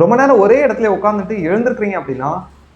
ரொம்ப நேரம் ஒரே இடத்துல உட்காந்துட்டு எழுந்திருக்கிறீங்க அப்படின்னா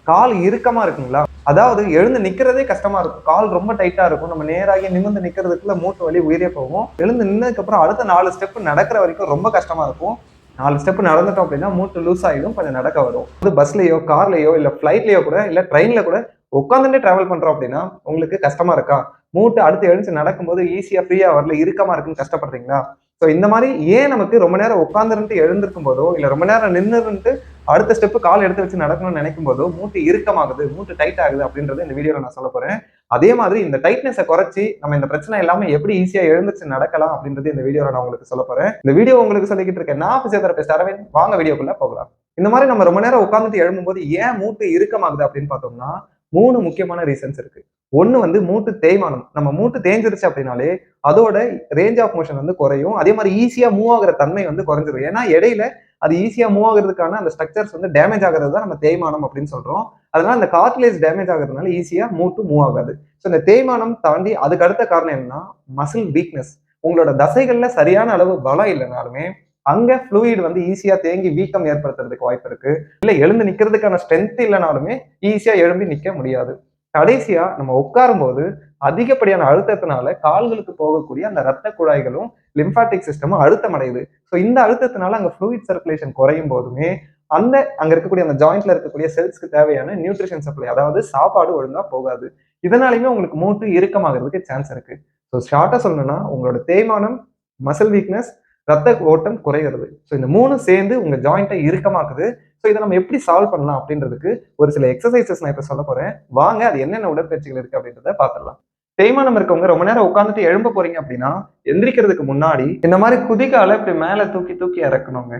கால் இறுக்கமா இருக்குங்களா? அதாவது எழுந்து நிக்கிறதே கஷ்டமா இருக்கும். கால் ரொம்ப டைட்டா இருக்கும். நம்ம நேராகி நிமிர்ந்து நிக்கிறதுக்குள்ள மூட்டு வலி உயிரே போகும். எழுந்து நின்னதுக்கு அப்புறம் அடுத்த நாலு ஸ்டெப் நடக்கிற வரைக்கும் ரொம்ப கஷ்டமா இருக்கும். நாலு ஸ்டெப் நடந்துட்டோம் அப்படின்னா மூட்டு லூஸ் ஆகிடும் கொஞ்சம் நடக்க வரும். அது பஸ்லயோ கார்லயோ இல்ல ஃபிளைட்லயோ கூட இல்ல ட்ரெயின்ல கூட உட்காந்துட்டு டிராவல் பண்றோம் அப்படின்னா உங்களுக்கு கஷ்டமா இருக்கா? மூட்டை அடுத்து எழுந்து நடக்கும்போது ஈஸியா ஃப்ரீயா வரல இறுக்கமாக இருக்குன்னு கஷ்டப்படுறீங்களா? ஸோ இந்த மாதிரி ஏன் நமக்கு ரொம்ப நேரம் உட்காந்துருந்துட்டு எழுந்திருக்கும் போதோ இல்லை ரொம்ப நேரம் நின்றுட்டு அடுத்த ஸ்டெப்பு கால் எடுத்து வச்சு நடக்கணும்னு நினைக்கும் போதோ மூட்டு இறுக்கமாகுது மூட்டு டைட் ஆகுது அப்படின்றத இந்த வீடியோவில் நான் சொல்ல போறேன். அதே மாதிரி இந்த டைட்னஸை குறைச்சி நம்ம இந்த பிரச்சனை இல்லாமல் எப்படி ஈஸியாக எழுந்துச்சு நடக்கலாம் அப்படின்றது இந்த வீடியோவில் நான் உங்களுக்கு சொல்ல போறேன். இந்த வீடியோ உங்களுக்கு சொல்லிக்கிட்டு இருக்கேன். நான் ஃபிசியோதெரபிஸ்ட் அரவிந்த். வாங்க வீடியோக்குள்ள போகலாம். இந்த மாதிரி நம்ம ரொம்ப நேரம் உட்காந்துட்டு எழும்பும்போது ஏன் மூட்டு இறுக்கமாகுது அப்படின்னு பார்த்தோம்னா மூணு முக்கியமான ரீசன்ஸ் இருக்கு. ஒன்று வந்து மூட்டு தேய்மானம். நம்ம மூட்டு தேஞ்சிருச்சு அப்படின்னாலே அதோட ரேஞ்ச் ஆஃப் மோஷன் வந்து குறையும். அதே மாதிரி ஈஸியாக மூவ் ஆகுற தன்மை வந்து குறைஞ்சிரும். ஏன்னா இடையில அது ஈஸியாக மூவ் ஆகுறதுக்கான அந்த ஸ்ட்ரக்சர்ஸ் வந்து டேமேஜ் ஆகிறது தான் நம்ம தேய்மானம் அப்படின்னு சொல்கிறோம் அதனால அந்த கார்ட்லேஜ் டேமேஜ் ஆகுறதுனால ஈஸியாக மூட்டு மூவ் ஆகாது. ஸோ இந்த தேய்மானம் தாண்டி அதுக்கு அடுத்த காரணம் என்னன்னா மசில் வீக்னஸ் உங்களோட தசைகளில் சரியான அளவு பலம் இல்லைனாலுமே அங்கே ஃப்ளூயிட் வந்து ஈஸியாக தேங்கி வீக்கம் ஏற்படுத்துறதுக்கு வாய்ப்பு இருக்கு. இல்லை எழுந்து நிற்கிறதுக்கான ஸ்ட்ரென்த் இல்லைனாலுமே ஈஸியாக எழும்பி நிற்க முடியாது. கடைசியா நம்ம உட்காரும் போது அதிகப்படியான அழுத்தத்தினால கால்களுக்கு போகக்கூடிய அந்த ரத்த குழாய்களும் லிம்பாட்டிக் சிஸ்டமும் அழுத்தம் அடையுது ஸோ இந்த அழுத்தத்தினால அங்கே ஃப்ளூயிட் சர்க்குலேஷன் குறையும் போதுமே அந்த அங்க இருக்கக்கூடிய அந்த ஜாயிண்ட்ல இருக்கக்கூடிய செல்ஸ்க்கு தேவையான நியூட்ரிஷன் சப்ளை அதாவது சாப்பாடு ஒழுங்கா போகாது. இதனாலையுமே உங்களுக்கு மூட்டு இறுக்கமாகிறதுக்கு சான்ஸ் இருக்கு. ஸோ ஷார்ட்டா சொல்லணும்னா உங்களோட தேய்மானம் மசில் வீக்னஸ் ரத்த ஓட்டம் குறைகிறது. ஸோ இந்த மூணு சேர்ந்து உங்க ஜாயிண்ட்டை இறுக்கமாக்குது. ஸோ இதை நம்ம எப்படி சால்வ் பண்ணலாம் அப்படின்றதுக்கு ஒரு சில எக்ஸசைசஸ் நான் இப்போ சொல்ல போறேன். வாங்க அது என்னென்ன உடற்பயிற்சிகள் இருக்கு அப்படின்றத பார்த்துடலாம் தேய்மானம் இருக்கவங்க ரொம்ப நேரம் உட்காந்துட்டு எழும்ப போறீங்க அப்படின்னா எந்திரிக்கிறதுக்கு முன்னாடி இந்த மாதிரி குதிகால இப்படி மேலே தூக்கி தூக்கி இறக்கணுங்க.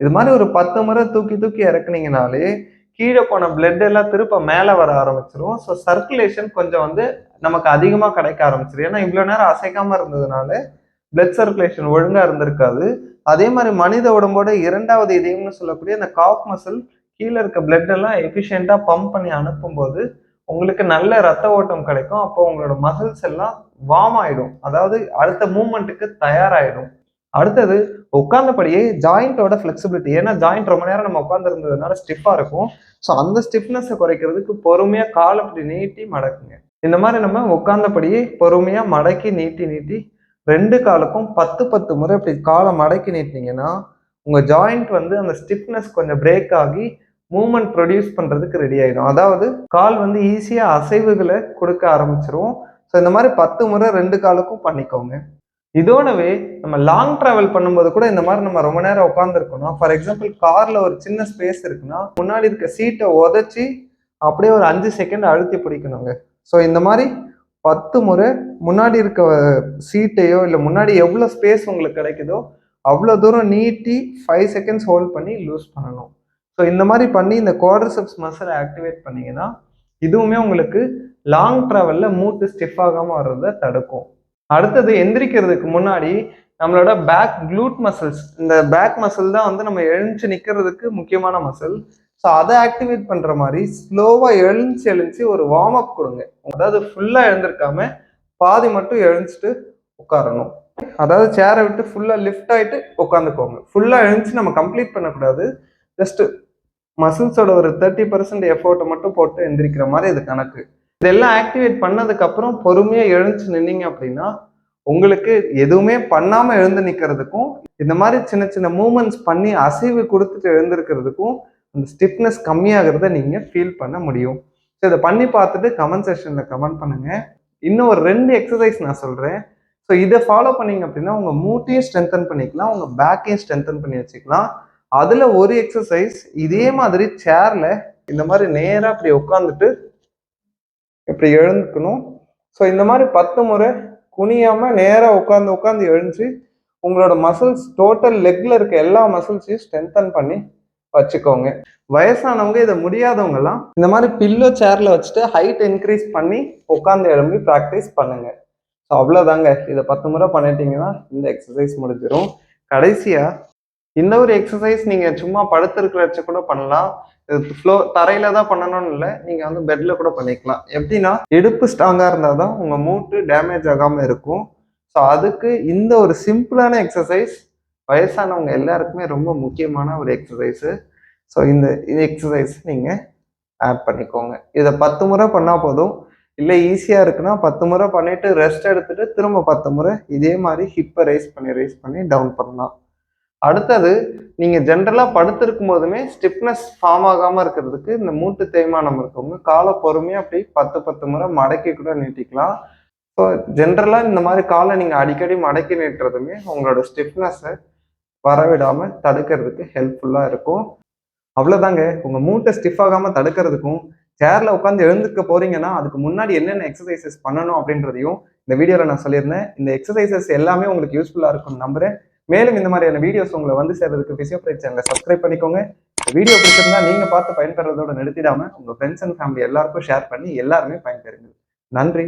இது மாதிரி ஒரு பத்து முறை தூக்கி தூக்கி இறக்குனீங்கனாலே கீழே போன பிளட் எல்லாம் திருப்ப மேலே வர ஆரம்பிச்சிரும். ஸோ சர்க்குலேஷன் கொஞ்சம் வந்து நமக்கு அதிகமாக கிடைக்க ஆரம்பிச்சிடும் ஏன்னா இவ்வளோ நேரம் அசைக்காம இருந்ததுனால பிளட் சர்க்குலேஷன் ஒழுங்காக இருந்திருக்காது. அதே மாதிரி மனித உடம்போட இரண்டாவது இதயம்னு சொல்லக்கூடிய அந்த காஃப் மசில் கீழே இருக்க பிளட் எல்லாம் எஃபிஷியண்டாக பம்ப் பண்ணி அனுப்பும்போது உங்களுக்கு நல்ல ரத்த ஓட்டம் கிடைக்கும். அப்போ உங்களோட மசில்ஸ் எல்லாம் வார்ம் ஆயிடும். அதாவது அடுத்த மூமெண்ட்டுக்கு தயாராயிடும். அடுத்தது உட்கார்ந்தபடியே ஜாயிண்டோட ஃபிளெக்சிபிலிட்டி ஏன்னா ஜாயிண்ட் ரொம்ப நேரம் நம்ம உட்காந்துருந்ததுனால ஸ்டிஃபாக இருக்கும். ஸோ அந்த ஸ்டிஃப்னஸை குறைக்கிறதுக்கு பொறுமையாக காலை அப்படி நீட்டி மடக்குங்க. இந்த மாதிரி நம்ம உட்கார்ந்தபடியே பொறுமையாக மடக்கி நீட்டி நீட்டி ரெண்டு காலுக்கும் பத்து பத்து முறை இப்படி காலை மடக்கி நீட்டினீங்கன்னா உங்கள் ஜாயிண்ட் வந்து அந்த ஸ்டிஃப்னஸ் கொஞ்சம் பிரேக் ஆகி மூமெண்ட் ப்ரொடியூஸ் பண்ணுறதுக்கு ரெடி ஆகிடும் அதாவது கால் வந்து ஈஸியாக அசைவுகளை கொடுக்க ஆரம்பிச்சிரும். ஸோ இந்த மாதிரி பத்து முறை ரெண்டு காலுக்கும் பண்ணிக்கோங்க. இதோடவே நம்ம லாங் டிராவல் பண்ணும்போது கூட இந்த மாதிரி நம்ம ரொம்ப நேரம் உட்காந்துருக்கணும் ஃபார் எக்ஸாம்பிள் கார்ல ஒரு சின்ன ஸ்பேஸ் இருக்குன்னா முன்னாடி இருக்க சீட்டை உதச்சி அப்படியே ஒரு அஞ்சு செகண்ட் அழுத்தி பிடிக்கணுங்க. ஸோ இந்த மாதிரி பத்து முறை முன்னாடி இருக்க சீட்டையோ இல்லை முன்னாடி எவ்வளோ ஸ்பேஸ் உங்களுக்கு கிடைக்குதோ அவ்வளோ தூரம் நீட்டி ஃபைவ் செகண்ட்ஸ் ஹோல்ட் பண்ணி லூஸ் பண்ணணும். ஸோ இந்த மாதிரி பண்ணி இந்த குவாட்ரிசெப்ஸ் மசிலை ஆக்டிவேட் பண்ணிங்கன்னா இதுவுமே உங்களுக்கு லாங் ட்ராவலில் மூட்டு ஸ்டிஃப் ஆகாமல் வர்றதை தடுக்கும். அடுத்தது எந்திரிக்கிறதுக்கு முன்னாடி நம்மளோட பேக் க்ளூட் மசில்ஸ் இந்த பேக் மசில் தான் வந்து நம்ம எழுந்து நிற்கிறதுக்கு முக்கியமான மசில் ஸோ அதை ஆக்டிவேட் பண்ணுற மாதிரி ஸ்லோவாக எழுந்துச்சு எழுந்துச்சு ஒரு வார்ம் அப் கொடுங்க. அதாவது ஃபுல்லாக எழுந்திருக்காம பாதி மட்டும் எழுந்துட்டு உட்காரணும். அதாவது சேரை விட்டு ஃபுல்லாக லிஃப்ட் ஆகிட்டு உட்காந்துக்கோங்க. ஃபுல்லாக எழுந்துச்சு நம்ம கம்ப்ளீட் பண்ணக்கூடாது. ஜஸ்ட்டு மசில்ஸோட ஒரு தேர்ட்டி பர்சன்ட் எஃபோர்ட்டை மட்டும் போட்டு எந்திரிக்கிற மாதிரி இது கணக்கு. இதெல்லாம் ஆக்டிவேட் பண்ணதுக்கப்புறம் பொறுமையாக எழுந்துச்சு நின்னீங்க அப்படின்னா உங்களுக்கு எதுவுமே பண்ணாமல் எழுந்து நிற்கிறதுக்கும் இந்த மாதிரி சின்ன சின்ன மூமெண்ட்ஸ் பண்ணி அசைவு கொடுத்துட்டு எழுந்திருக்கிறதுக்கும் அந்த ஸ்டிஃப்னஸ் கம்மியாகிறத நீங்கள் ஃபீல் பண்ண முடியும். ஸோ இதை பண்ணி பார்த்துட்டு கமெண்ட் செஷனில் கமெண்ட் பண்ணுங்கள் இன்னும் ஒரு ரெண்டு எக்ஸசைஸ் நான் சொல்கிறேன் ஸோ இதை ஃபாலோ பண்ணீங்க அப்படின்னா உங்கள் மூட்டையும் ஸ்ட்ரென்தன் பண்ணிக்கலாம் உங்கள் பேக்கையும் ஸ்ட்ரென்தன் பண்ணி வச்சுக்கலாம். அதில் ஒரு எக்ஸசைஸ் இதே மாதிரி சேரில் இந்த மாதிரி நேராக அப்படி உட்காந்துட்டு இப்படி எழுந்துக்கணும். ஸோ இந்த மாதிரி பத்து முறை குனியாமல் நேராக உட்காந்து உட்காந்து எழுந்துச்சு உங்களோட மசில்ஸ் டோட்டல் லெக்கில் இருக்க எல்லா மசில்ஸையும் ஸ்ட்ரென்தன் பண்ணி வச்சுக்கோங்க. வயசானவங்க இதை முடியாதவங்கலாம் இந்த மாதிரி பில்லோ சேர்ல வச்சுட்டு ஹைட் இன்க்ரீஸ் பண்ணி உட்காந்து எழும்பி ப்ராக்டிஸ் பண்ணுங்க. ஸோ அவ்வளோதாங்க இதை பத்து முறை பண்ணிட்டீங்கன்னா இந்த எக்ஸசைஸ் முடிஞ்சிடும் கடைசியா இந்த ஒரு எக்ஸசைஸ் நீங்க சும்மா படுத்திருக்கிற வச்சு கூட பண்ணலாம். இது ஃப்ளோ தரையில தான் பண்ணணும்னு இல்லை. நீங்க வந்து பெட்ல கூட பண்ணிக்கலாம். எப்படின்னா இடுப்பு ஸ்ட்ராங்கா இருந்தால் தான் உங்க மூட்டு டேமேஜ் ஆகாம இருக்கும். ஸோ அதுக்கு இந்த ஒரு சிம்பிளான எக்ஸசைஸ் வயசானவங்க எல்லாருக்குமே ரொம்ப முக்கியமான ஒரு எக்ஸசைஸு ஸோ இந்த எக்ஸசைஸ் நீங்கள் ஆட் பண்ணிக்கோங்க. இதை பத்து முறை பண்ணால் போதும். இல்லை ஈஸியாக இருக்குன்னா பத்து முறை பண்ணிவிட்டு ரெஸ்ட் எடுத்துகிட்டு திரும்ப பத்து முறை இதே மாதிரி ஹிப்பை ரைஸ் பண்ணி ரைஸ் பண்ணி டவுன் பண்ணலாம். அடுத்தது நீங்கள் ஜென்ரலாக படுத்திருக்கும் போதுமே ஸ்டிப்னஸ் ஃபார்ம் ஆகாமல் இருக்கிறதுக்கு இந்த மூட்டு தேய்மானம் இருக்கவங்க காலை பொறுமையாக அப்படி பத்து பத்து முறை மடக்கி கூட நீட்டிக்கலாம். ஸோ ஜென்ரலாக இந்த மாதிரி காலை நீங்கள் அடிக்கடி மடக்கி நீட்டுறதுமே உங்களோட ஸ்டிஃப்னஸை வரவிடாமல் தடுக்கிறதுக்கு ஹெல்ப்ஃபுல்லாக இருக்கும். அவ்வளோதாங்க உங்கள் மூட்டை ஸ்டிஃப் ஆகாமல் தடுக்கிறதுக்கும் சேரில் உட்காந்து எழுந்துக்க போறீங்கன்னா அதுக்கு முன்னாடி என்னென்ன எக்ஸசைசஸ் பண்ணணும் அப்படின்றதையும் இந்த வீடியோவில் நான் சொல்லியிருந்தேன். இந்த எக்ஸசைசஸ் எல்லாமே உங்களுக்கு யூஸ்ஃபுல்லாக இருக்கும்னு நம்புறேன். மேலும் இந்த மாதிரியான வீடியோஸ் உங்களை வந்து சேர்றதுக்கு பிசியோபிரைட் சேனலை சப்ஸ்கிரைப் பண்ணிக்கோங்க. வீடியோ பிடிச்சிருந்தா நீங்கள் பார்த்து பயன்பெறதோட நிறுத்திடாமல் உங்கள் ஃப்ரெண்ட்ஸ் அண்ட் ஃபேமிலி எல்லாருக்கும் ஷேர் பண்ணி எல்லாருமே பயன்பெறுங்க நன்றி.